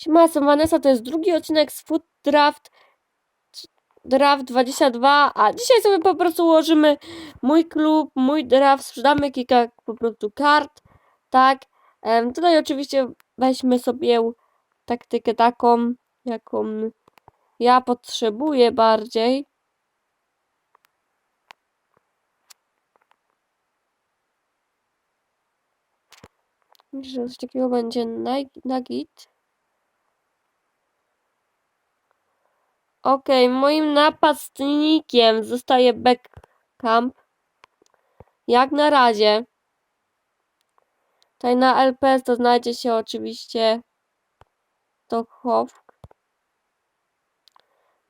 Siema, jestem Vanessa, to jest drugi odcinek z Food Draft Draft 22, a dzisiaj sobie po prostu ułożymy mój klub, mój draft, sprzedamy kilka po prostu kart, tak. Em, tutaj oczywiście weźmy sobie taktykę taką, jaką ja potrzebuję bardziej. Myślę, że coś takiego będzie na, na git. Okej, moim napastnikiem zostaje Beckham. Jak na razie. Tutaj na LPS to znajdzie się oczywiście Tochowk.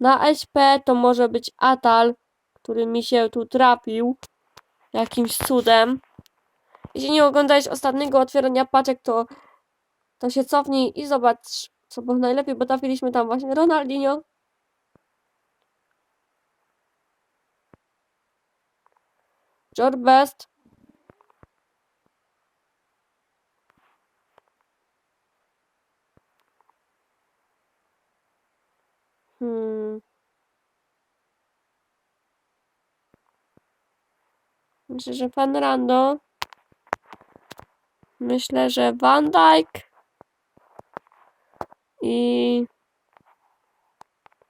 Na SP to może być Atal, który mi się tu trafił jakimś cudem. Jeśli nie oglądałeś ostatniego otwierania paczek, to, to się cofnij i zobacz, co było najlepiej, bo trafiliśmy tam właśnie Ronaldinho. George Best. Hmm. Myślę, że Fernando. Myślę, że Van Dijk. I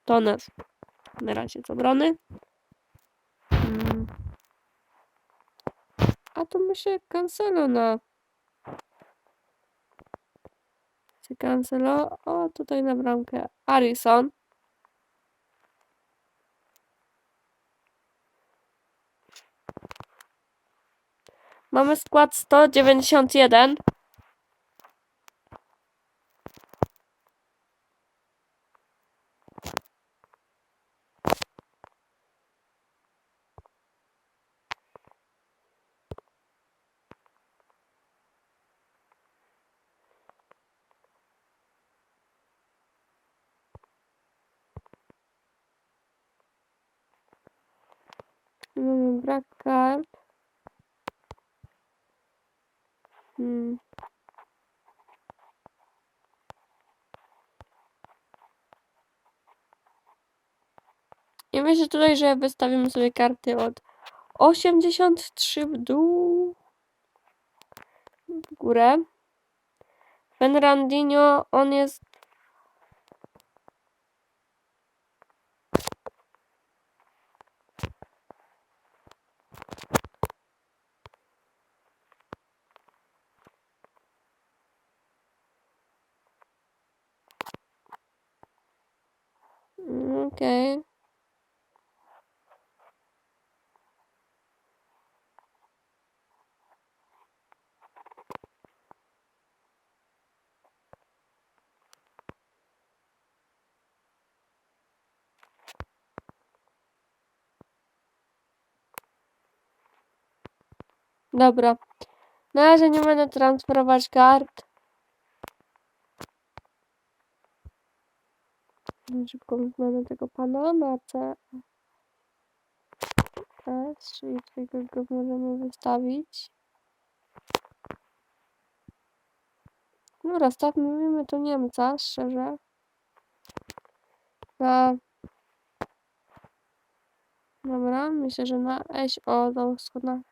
Tones. Na razie z obrony. A to myślę Cancelo na... Czy Cancelo? O, tutaj na bramkę Harrison. Mamy skład 191. Mamy brak kart. Hmm. I myślę tutaj, że wystawimy sobie karty od 83 w dół. W górę. Fernandinho, on jest Okej. Dobra. Na razie nie będę transferować kart. Szybko zmianę tego pana na C. S, czyli tego go możemy wystawić. Dobra, stawimy tu Niemca, szczerze. Na... Dobra, myślę, że na S, o, to skąd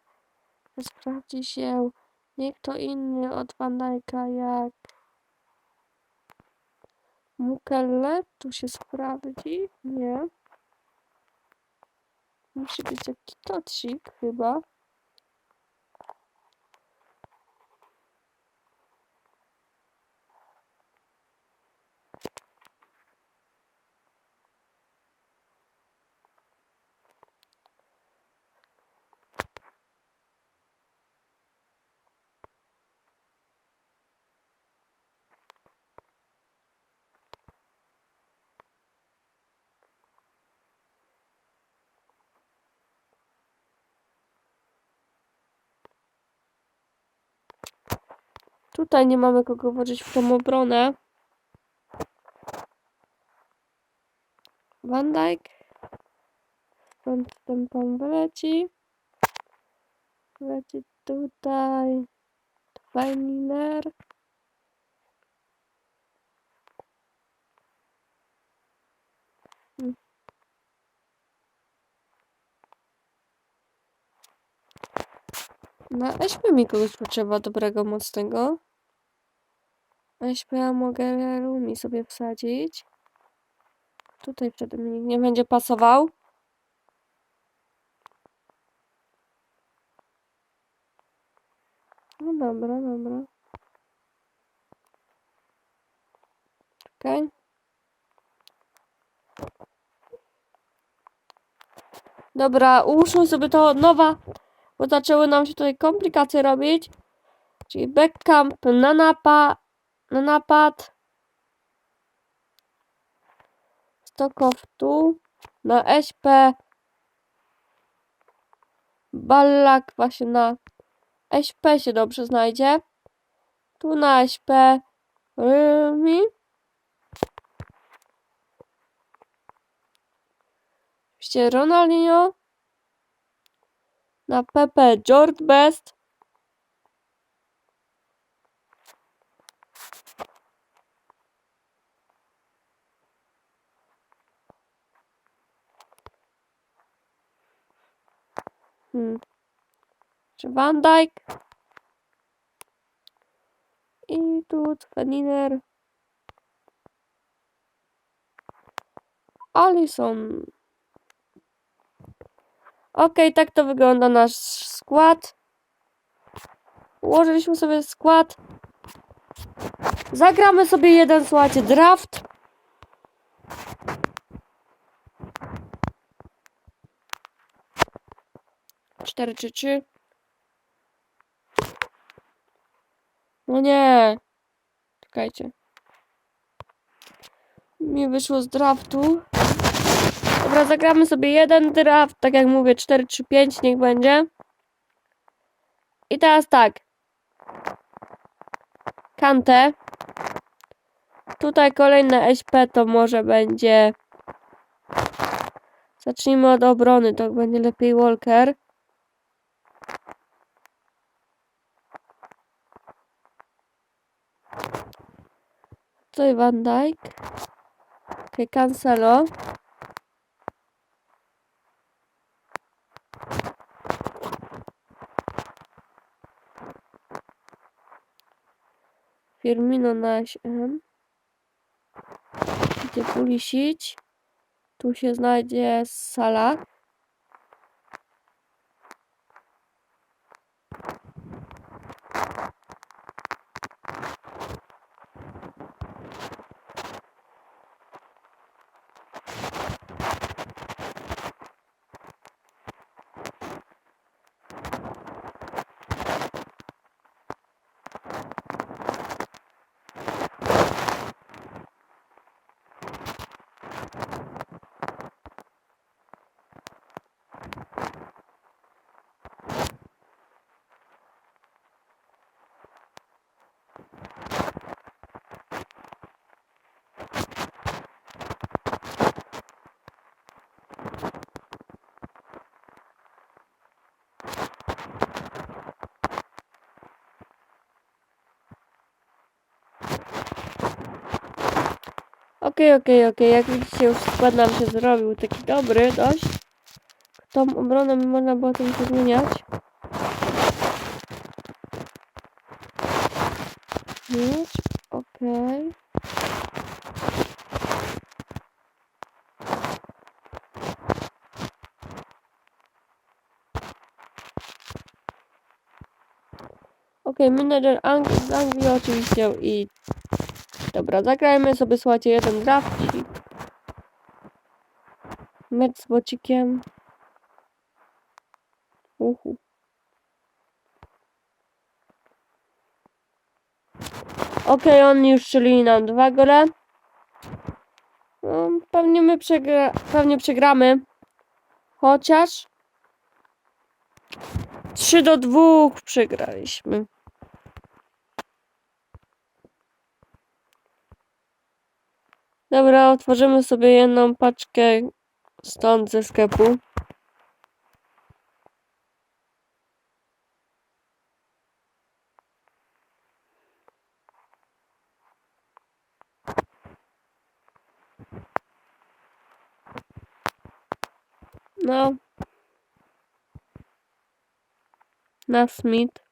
sprawdzi się nie kto inny od Van Dijk'a jak Mukelle, tu się sprawdzi, nie. Musi być jakiś tocik chyba. Tutaj nie mamy kogo włożyć w tą obronę. Van Dijk. Stąd ten pan wyleci. Leci tutaj. Fajner. Mm. No, weźmy mi kogoś potrzeba dobrego, mocnego. Ja mogę Rumi sobie wsadzić. Tutaj wtedy mi nie będzie pasował. No dobra, dobra. Okej. Dobra, ułóżmy sobie to od nowa, bo zaczęły nam się tutaj komplikacje robić. Czyli backcamp na, na napad. Stokow tu. Na SP. Ballak właśnie na SP się dobrze znajdzie. Tu na SP. Rymi. Oczywiście Ronaldinho. Na PP George Best. Hmm. Czy Van Dijk? I tu Feniner. Alison. Okej, tak to wygląda nasz skład. Ułożyliśmy sobie skład. Zagramy sobie jeden, słuchajcie, draft. Cztery czy trzy. No nie. Czekajcie. Mi wyszło z draftu. Dobra, zagramy sobie jeden draft, tak jak mówię, 4 3 5 niech będzie. I teraz tak. Kantę. Tutaj kolejne SP to może będzie. Zacznijmy od obrony, to będzie lepiej Walker. Tutaj Van Dijk. Okay, Cancelo. Firmino na SM. Gdzie Pulisic. Tu się znajdzie Salah. Okej, okej, okej. Jak widzicie, już skład nam się zrobił taki dobry dość. Tą obronę można było trochę zmieniać. Mieć, okej. Okej, menedżer Ang z Anglii oczywiście i Dobra, zagrajmy sobie, słuchajcie, jeden drafcik. Mecz z bocikiem. Uhu. Okej, oni już strzelili nam dwa gole. No, pewnie my przegra pewnie przegramy. Chociaż 3 do 2 przegraliśmy. Dobra, otworzymy sobie jedną paczkę stąd ze sklepu. No. na Smith.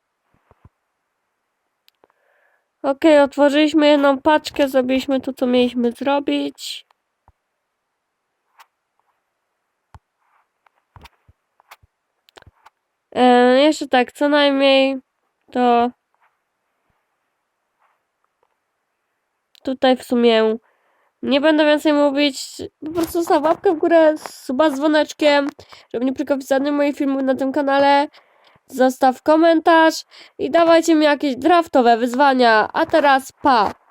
Okej, otworzyliśmy jedną paczkę, zrobiliśmy to, co mieliśmy zrobić. E, jeszcze tak, co najmniej to tutaj w sumie nie będę więcej mówić. Po prostu zostaw łapkę w górę, suba z dzwoneczkiem, żeby nie przegapić żadnych moich filmów na tym kanale. Zostaw komentarz i dawajcie mi jakieś draftowe wyzwania. A teraz pa!